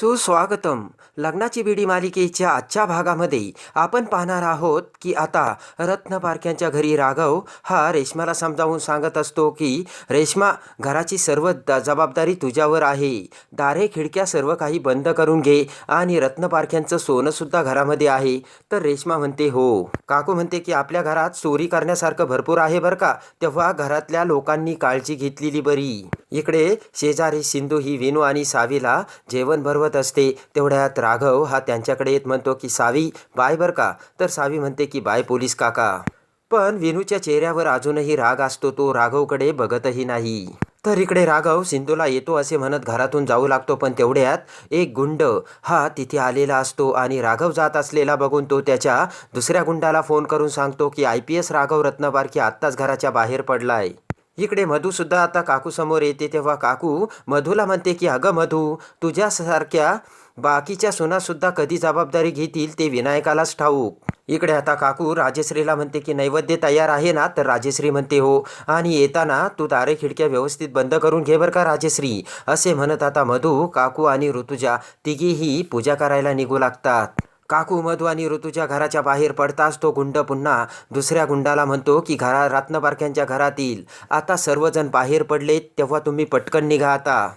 सुस्वागतम. लग्नाची बिडी मालिकेच्या आजच्या भागामध्ये आपण पाहणार आहोत की आता रत्न पारख्यांच्या घरी राघव हा रेश्माला समजावून सांगत असतो की रेश्मा घराची सर्व द जबाबदारी तुझ्यावर आहे. दारे खिडक्या सर्व काही बंद करून घे आणि रत्न पारख्यांचं सोनंसुद्धा घरामध्ये आहे. तर रेश्मा म्हणते हो. काकू म्हणते की आपल्या घरात चोरी करण्यासारखं भरपूर आहे बरं का. तेव्हा घरातल्या लोकांनी काळजी घेतलेली बरी. इकडे शेजारी सिंधू ही विनू आणि सावीला जेवण भरवत असते. तेवढ्यात राघव हा त्यांच्याकडे येत म्हणतो की सावी बाय बर का? तर सावी म्हणते की बाय पोलीस काका. पण विनूच्या चेहऱ्यावर अजूनही राग असतो तो राघवकडे बघतही नाही. तर इकडे राघव सिंधूला येतो असे म्हणत घरातून जाऊ लागतो पण तेवढ्यात एक गुंड हा तिथे आलेला असतो आणि राघव जात असलेला बघून तो त्याच्या दुसऱ्या गुंडाला फोन करून सांगतो की I P S Raghav Ratnabarki आत्ताच घराच्या बाहेर पडलाय. इकडे मधूसुद्धा आता काकूसमोर येते तेव्हा काकू मधूला म्हणते की अगं मधू तुझ्यासारख्या बाकीच्या सुनासुद्धा कधी जबाबदारी घेतील ते विनायकालाच ठाऊक. इकडे आता काकू राजेश्रीला म्हणते की नैवेद्य तयार आहे ना? तर राजश्री म्हणते हो. आणि येताना तू दारे खिडक्या व्यवस्थित बंद करून घे बरं का राजश्री. असे म्हणत आता मधू काकू आणि ऋतुजा तिघीही पूजा करायला निघू लागतात. काकू मधू आणि ऋतूच्या घराच्या बाहेर पडताच तो गुंड पुन्हा दुसऱ्या गुंडाला म्हणतो की घरा रत्नबारक्यांच्या घरातील आता सर्वजण बाहेर पडलेत तेव्हा तुम्ही पटकन निघा आता.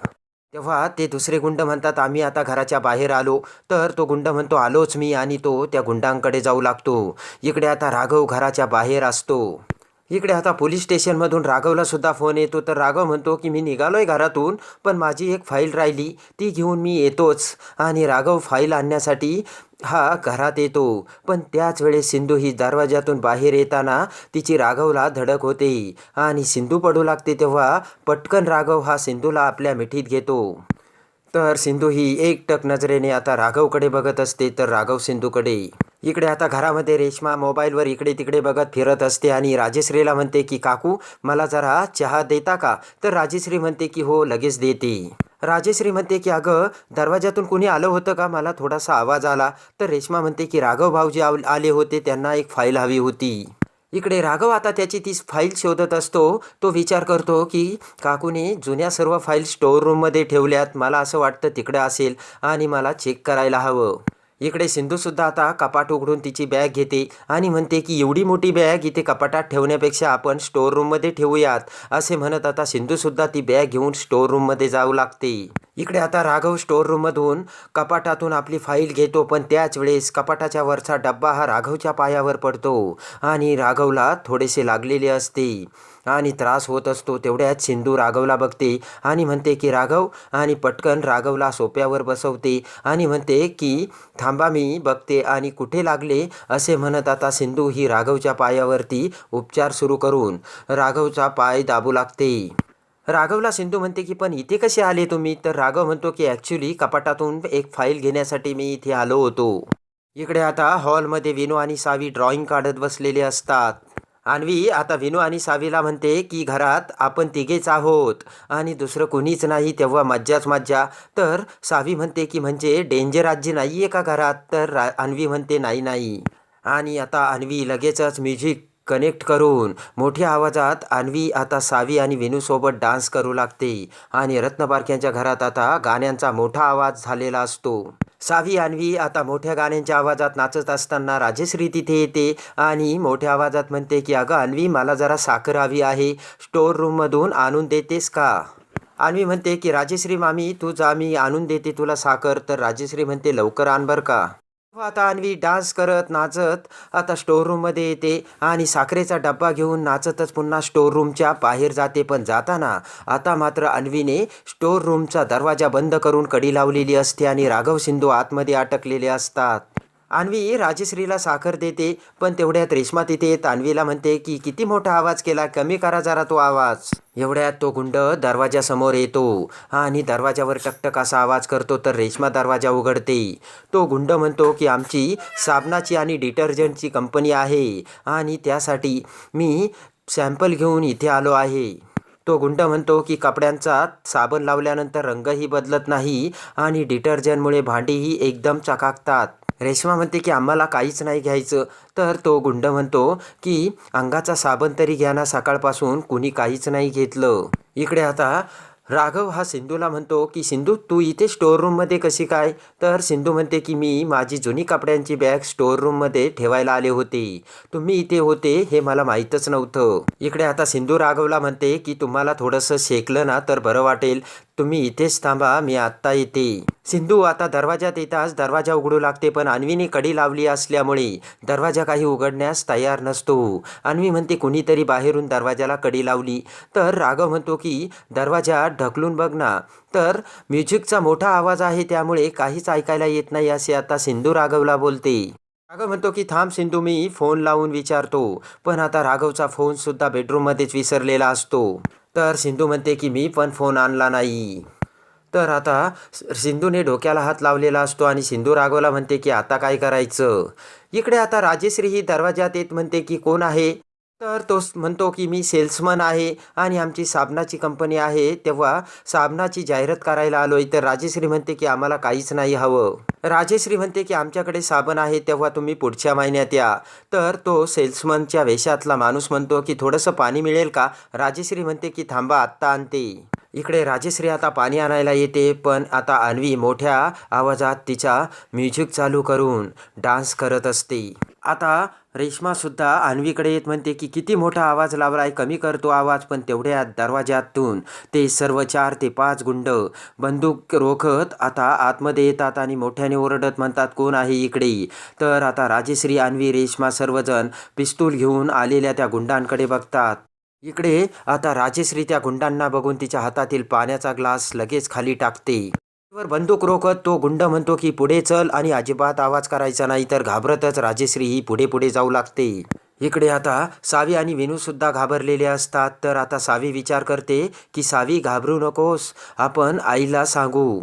तेव्हा ते दुसरे गुंड म्हणतात आम्ही आता घराच्या बाहेर आलो. तर तो गुंड म्हणतो आलोच मी आणि तो त्या गुंडांकडे जाऊ लागतो. इकडे आता राघव घराच्या बाहेर असतो. इकडे आता पोलीस स्टेशनमधून राघवला सुद्धा फोन येतो. तर राघव म्हणतो की मी निघालोय घरातून पण माझी एक फाईल राहिली. ती घेऊन मी येतोच. आणि राघव फाईल आणण्यासाठी हा घरात येतो. पण त्याच वेळेस सिंधू ही दरवाजातून बाहेर येताना तिची राघवला धडक होते. आणि सिंधू पडू लागते तेव्हा पटकन राघव हा सिंधूला आपल्या मिठीत घेतो. तर सिंधू ही एकटक नजरेने आता राघवकडे बघत असते तर राघव सिंधूकडे. इकडे आता घरामध्ये रेश्मा मोबाईलवर इकडे तिकडे बघत फिरत असते आणि राजेश्रीला म्हणते की काकू मला जरा चहा देता का? तर राजेश्री म्हणते की हो लगेच देते. राजेश्री म्हणते की अगं दरवाजातून कुणी आलं होतं का? मला थोडासा आवाज आला. तर रेश्मा म्हणते की राघव भाऊजी आले होते त्यांना एक फाईल हवी होती. इकडे राघव आता त्याची ती फाईल शोधत असतो. तो विचार करतो की काकूने जुन्या सर्व फाईल स्टोअर रूममध्ये ठेवल्यात. मला असं वाटतं तिकडं असेल आणि मला चेक करायला हवं. इकडे सिंधूसुद्धा आता कपाट उघडून तिची बॅग घेते आणि म्हणते की एवढी मोठी बॅग इथे कपाटात ठेवण्यापेक्षा आपण स्टोअर रूममध्ये ठेवूयात असे म्हणत आता सिंधूसुद्धा ती बॅग घेऊन स्टोअर रूममध्ये जाऊ लागते. इकडे आता राघव स्टोअर रूममधून कपाटातून आपली फाईल घेतो पण त्याच वेळेस कपाटाच्या वरचा डब्बा हा राघवच्या पायावर पडतो आणि राघवला थोडेसे लागलेले असते. आणि त्रास होत असतो तेवढ्यात सिंधू राघवला बघते आणि म्हणते की राघव आणि पटकन राघवला सोप्यावर बसवते आणि म्हणते की थांबा मी बघते आणि कुठे लागले? असे म्हणत आता सिंधू ही राघवच्या पायावरती उपचार सुरू करून राघवचा पाय दाबू लागते. राघवला सिंधू म्हणते की पण इथे कसे आले तुम्ही? तर राघव म्हणतो की ॲक्च्युली कपाटातून एक फाईल घेण्यासाठी मी इथे आलो होतो. इकडे आता हॉलमध्ये विनू आणि सावी ड्रॉइंग काढत बसलेले असतात. अन्वी आता विनू आणि सावीला म्हणते की घरात आपण तिघेच आहोत आणि दुसरं कुणीच नाही तेव्हा मज्जाच मज्जा. तर सावी म्हणते की म्हणजे डेंजर आजी नाही आहे का घरात? तर रा अन्वी म्हणते नाही नाही. आणि आता अन्वी लगेचच म्युझिक कनेक्ट करून मोठ्या आवाजात अन्वी आता सावी आणि विनूसोबत डान्स करू लागते. आणि रत्नबारक्यांच्या घरात आता गाण्यांचा मोठा आवाज झालेला असतो. सावी आणवी. आता मोठ्या गाण्यांच्या आवाजात नाचत असताना राजेश्री तिथे येते आणि मोठ्या आवाजात म्हणते की अगं आणवी मला जरा साखर हवी आहे. स्टोअर रूममधून आणून देतेस का? आणवी म्हणते की राजेश्री मामी तू जा मी आणून देते तुला साखर. तर राजेश्री म्हणते लवकर आण बरं का. आता अन्वी डान्स करत नाचत. आता स्टोर रूममध्ये येते आणि साखरेचा डब्बा घेऊन नाचतच पुन्हा स्टोअर रूमच्या बाहेर जाते पण जाताना आता मात्र अन्वीने स्टोअर रूमचा दरवाजा बंद करून कडी लावलेली असते आणि राघव सिंधू आतमध्ये अटकलेले असतात. अन्वी राजश्रीला साखर देते पण तेवढ्यात रेश्मा तिथे तान्वीला म्हणते की किती मोठा आवाज केला कमी करा जरा तो आवाज. एवढ्यात तो गुंड दरवाजासमोर येतो आणि दरवाजावर टकटक असा आवाज करतो तर रेश्मा दरवाजा उघडते. तो गुंड म्हणतो की आमची साबणाची आणि डिटर्जंटची कंपनी आहे आणि त्यासाठी मी सॅम्पल घेऊन इथे आलो आहे. तो गुंड म्हणतो की कपड्यांचा साबण लावल्यानंतर रंगही बदलत नाही आणि डिटर्जंटमुळे भांडीही एकदम चकाकतात. रेश्मा म्हणते की आम्हाला काहीच नाही घ्यायचं. तर तो गुंड म्हणतो की अंगाचा साबण तरी घ्या ना सकाळपासून कुणी काहीच नाही घेतलं. इकडे आता राघव हा सिंधूला म्हणतो की सिंधू तू इथे स्टोअर रूममध्ये कशी काय? तर सिंधू म्हणते की मी माझी जुनी कपड्यांची बॅग स्टोअर रूममध्ये ठेवायला आले होते. तुम्ही इथे होते हे मला माहीतच नव्हतं. इकडे आता सिंधू राघवला म्हणते की तुम्हाला थोडंसं शेकलं ना तर बरं वाटेल. तुम्ही इथेच थांबा मी आत्ता येते. सिंधू आता दरवाजात येताच दरवाजा उघडू लागते पण अन्वीने कडी लावली असल्यामुळे दरवाजा काही उघडण्यास तयार नसतो. अन्वी म्हणते कुणीतरी बाहेरून दरवाजाला कडी लावली. तर राघव म्हणतो की दरवाजा ढकलून बघ ना. तर म्युझिकचा मोठा आवाज आहे त्यामुळे काहीच ऐकायला येत नाही असे आता सिंधू राघवला बोलते. राघव म्हणतो की थांब सिंधू मी फोन लावून विचारतो. पण आता राघवचा फोनसुद्धा बेडरूममध्येच विसरलेला असतो. तर सिंधू म्हणते की मी पण फोन आणला नाही. तर आता सिंधूने डोक्याला हात लावलेला असतो आणि सिंधू राघवला म्हणते की आता काय करायचं? इकडे आता राजेश्री ही दरवाजात येत म्हणते की कोण आहे? तर तो म्हणतो की मी सेल्समन आहे आणि आमची साबणाची कंपनी आहे. तेव्हा साबणाची जाहिरात करायला आलो आहे तर राजेश्री म्हणते की आम्हाला काहीच नाही हवं. राजेश्री म्हणते की आमच्याकडे साबण आहे तेव्हा तुम्ही पुढच्या महिन्यात या. तर तो सेल्समनच्या वेशातला माणूस म्हणतो की थोडंसं पाणी मिळेल का? राजेश्री म्हणते की थांबा आत्ता आणते. इकडे राजेश्री आता पाणी आणायला येते पण आता अन्वी मोठ्या आवाजात तिचा म्युझिक चालू करून डान्स करत असते. आता रेश्मासुद्धा अन्वीकडे येत म्हणते की किती मोठा आवाज लावलाय कमी करतो आवाज पण तेवढ्या दरवाज्यातून ते सर्व चार ते पाच गुंड बंदूक रोखत आता आतमध्ये येतात आणि मोठ्याने ओरडत म्हणतात कोण आहे इकडे? तर आता राजेश्री अन्वी रेश्मा सर्वजण पिस्तूल घेऊन आलेल्या त्या गुंडांकडे बघतात. इकडे आता राजेश्री त्या गुंडांना बघून तिच्या हातातील पाण्याचा ग्लास लगेच खाली टाकते. वर बंदूक रोखत तो गुंड म्हणतो की पुढे चल आणि अजिबात आवाज करायचा नाही तर घाबरतच राजेश्री ही पुढे पुढे जाऊ लागते. इकडे आता सावी आणि विनू सुद्धा घाबरलेले असतात. तर आता सावी विचार करते की सावी घाबरू नकोस आपण आईला सांगू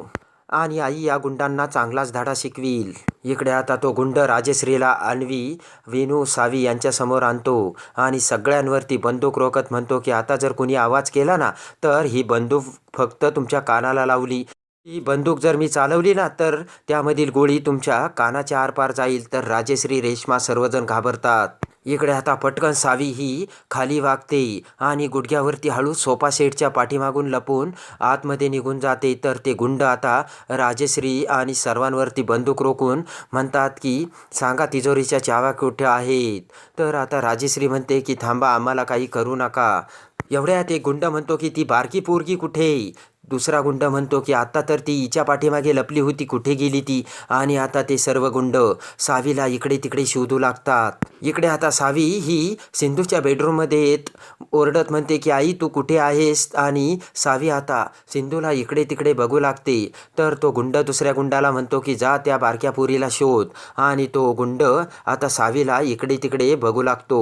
आणि आई या गुंडांना चांगलाच धाडा शिकवील. इकडे आता तो गुंड राजेश्रीला अन्वी वेणू सावी यांच्यासमोर आणतो आणि सगळ्यांवरती बंदूक रोखत म्हणतो की आता जर कोणी आवाज केला ना तर ही बंदूक फक्त तुमच्या कानाला लावली. ही बंदूक जर मी चालवली ना तर त्यामधील गोळी तुमच्या कानाच्या आरपार जाईल. तर राजेश्री रेश्मा सर्वजण घाबरतात. इकडे आता पटकन सावी ही खाली वागते आणि गुडघ्यावरती हळू सोफा सेटच्या पाठीमागून लपून आतमध्ये निघून जाते. तर ते गुंड आता राजेश्री आणि सर्वांवरती बंदूक रोखून म्हणतात की सांगा तिजोरीच्या चाव्या कुठे आहेत? तर आता राजेश्री म्हणते की थांबा आम्हाला काही करू नका. एवढ्यात एक गुंड म्हणतो की ती बारकी पोरगी कुठे? दुसरा गुंड म्हणतो की आता तर ती हिच्या पाठीमागे लपली होती कुठे गेली ती? आणि आता ते सर्व गुंड सावीला इकडे तिकडे शोधू लागतात. इकडे आता सावी ही सिंधूच्या बेडरूममध्ये येत ओरडत म्हणते की आई तू कुठे आहेस? आणि सावी आता सिंधूला इकडे तिकडे बघू लागते. तर तो गुंड दुसऱ्या गुंडाला म्हणतो की जा त्या बारक्या पुरीला शोध. आणि तो गुंड आता सावीला इकडे तिकडे बघू लागतो.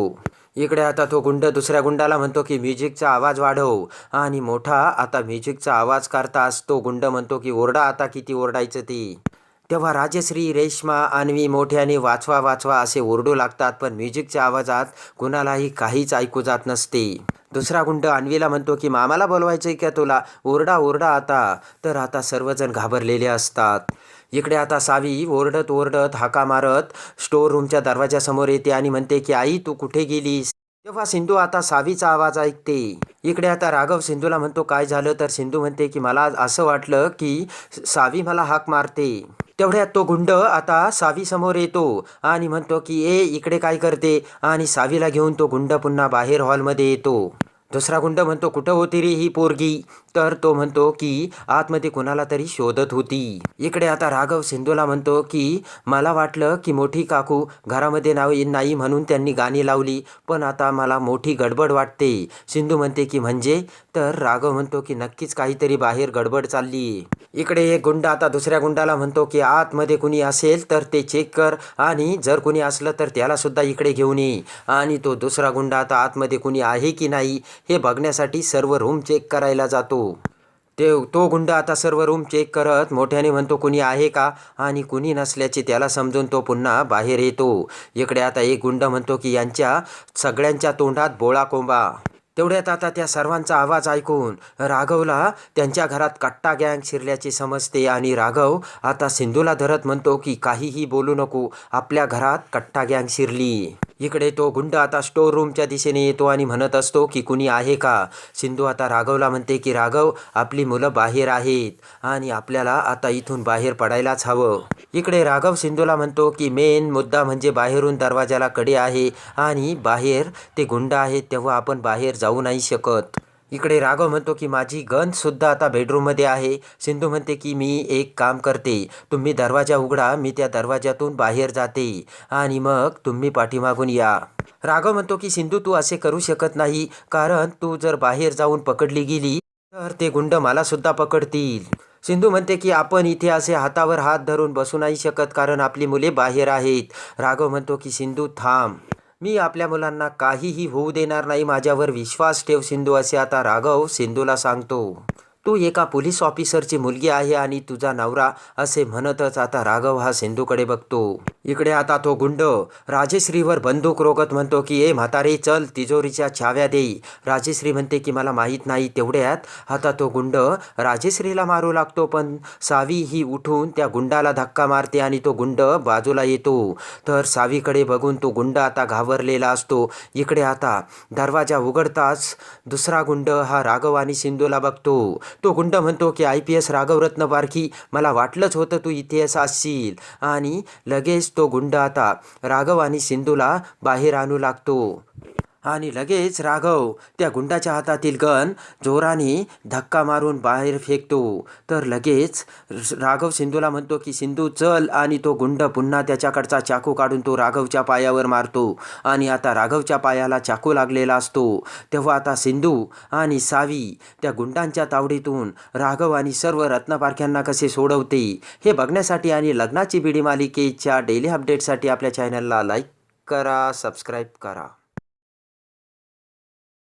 इकडे आता तो गुंड दुसऱ्या गुंडाला म्हणतो की म्युझिकचा आवाज वाढव. आणि मोठा आता म्युझिकचा आवाज करताच तो गुंड म्हणतो की ओरडा आता किती ओरडायचं ते. तेव्हा राजश्री रेश्मा अन्वी मोठ्याने वाचवा वाचवा असे ओरडू लागतात. पण म्युझिकच्या आवाजात कुणालाही काहीच ऐकू जात नसते. दुसरा गुंड अन्वीला म्हणतो की मामाला बोलवायचं आहे का तुला? ओरडा ओरडा आता. तर आता सर्वजण घाबरलेले असतात. इकडे आता सावी ओरडत ओरडत हाका मारत स्टोअर रूमच्या दरवाजासमोर येते आणि म्हणते की आई तू कुठे गेलीस? तेव्हा सिंधू आता सावीचा आवाज ऐकते. इकडे आता राघव सिंधूला म्हणतो काय झालं? तर सिंधू म्हणते की मला असं वाटलं की सावी मला हाक मारते. तेवढ्यात तो गुंड आता सावी समोर येतो आणि म्हणतो की ए इकडे काय करते? आणि सावीला घेऊन तो गुंड पुन्हा बाहेर हॉलमध्ये येतो. दुसरा गुंड म्हणतो कुठं होती रे ही पोरगी? तर तो म्हणतो की आतमध्ये कुणाला तरी शोधत होती. इकडे आता राघव सिंधूला म्हणतो की मला वाटलं की मोठी काकू घरामध्ये नाव नाही म्हणून त्यांनी गाणी लावली पण आता मला मोठी गडबड वाटते. सिंधू म्हणते की म्हणजे? तर राघव म्हणतो की नक्कीच काहीतरी बाहेर गडबड चालली इकडे एक गुंड आता दुसऱ्या गुंडाला म्हणतो की आतमध्ये कुणी असेल तर ते चेक कर आणि जर कुणी असलं तर त्याला सुद्धा इकडे घेऊन ये. आणि तो दुसरा गुंड आता आतमध्ये कुणी आहे की नाही हे बघण्यासाठी सर्व रूम चेक करायला जातो. ते तो गुंड आता सर्व रूम चेक करत मोठ्याने म्हणतो कुणी आहे का? आणि कुणी नसल्याचे त्याला समजून तो पुन्हा बाहेर येतो. इकडे आता एक गुंड म्हणतो की यांच्या सगळ्यांच्या तोंडात बोळा कोंबा. तेवढ्यात आता त्या सर्वांचा आवाज ऐकून राघवला त्यांच्या घरात कट्टा गँग शिरल्याचे समजते आणि राघव आता सिंधूला धरत म्हणतो की काहीही बोलू नको आपल्या घरात कट्टा गँग शिरली. इकडे तो गुंड आता स्टोर रूमच्या दिशेने येतो आणि म्हणत असतो की कुणी आहे का? सिंधू आता राघवला म्हणते की राघव आपली मुलं बाहेर आहेत आणि आपल्याला आता इथून बाहेर पडायलाच हवं. इकडे राघव सिंधूला म्हणतो की मेन मुद्दा म्हणजे बाहेरून दरवाजाला कडे आहे आणि बाहेर ते गुंड आहेत तेव्हा आपण बाहेर जाऊ नाही शकत. इकडे राघव म्हणतो की माझी गन सुद्धा आता बेडरूममध्ये आहे. सिंधू म्हणते की मी एक काम करते. तुम्ही दरवाजा उघडा मी त्या दरवाजातून बाहेर जाते. आणि मग तुम्ही पाठीमागून या. राघव म्हणतो की सिंधू तू असे करू शकत नाही. कारण तू जर बाहेर जाऊन पकडली गेली तर ते गुंड मला सुद्धा पकडतील. सिंधू म्हणते की आपण इथे असे हातावर हात धरून बसू नाही शकत कारण आपली मुले बाहेर आहेत. राघव म्हणतो की सिंधू थांब. मी आपल्या मुलांना काहीही होऊ देणार नाही माझ्यावर विश्वास ठेव सिंधू असे आता राघव सिंधूला सांगतो. तू एका पोलीस ऑफिसरची मुलगी आहे आणि तुझा नवरा असे म्हणतच आता राघव हा सिंधूकडे बघतो. इकडे आता तो गुंड राजेश्रीवर बंदूक रोगत म्हणतो की ए म्हातारे चल तिजोरीच्या छाव्या देई. राजेश्री म्हणते की मला माहीत नाही तेवढ्यात आता तो गुंड राजेश्रीला मारू लागतो पण सावी ही उठून त्या गुंडाला धक्का मारते आणि तो गुंड बाजूला येतो. तर सावीकडे बघून तो गुंड आता घाबरलेला असतो. इकडे आता दरवाजा उघडताच दुसरा गुंड हा राघव आणि सिंधूला बघतो. तो गुंड म्हणतो की I P S Raghavratna Parkhi मला वाटलंच होतं तू इथे असशील. आणि लगेच तो गुंड आता राघव आणि सिंधूला बाहेर आणू लागतो. आणि लगेच राघव त्या गुंडाच्या हातातील गन जोराने धक्का मारून बाहेर फेकतो. तर लगेच राघव सिंधूला म्हणतो की सिंधू चल आणि तो गुंड पुन्हा त्याच्याकडचा चाकू काढून तो राघवच्या पायावर मारतो. आणि आता राघवच्या पायाला चाकू लागलेला असतो. तेव्हा आता सिंधू आणि सावी त्या गुंडांच्या तावडीतून राघव आणि सर्व रत्नपारख्यांना कसे सोडवते हे बघण्यासाठी आणि लग्नाची बिडी मालिकेच्या डेली अपडेटसाठी आपल्या चॅनलला लाईक करा सबस्क्राईब करा.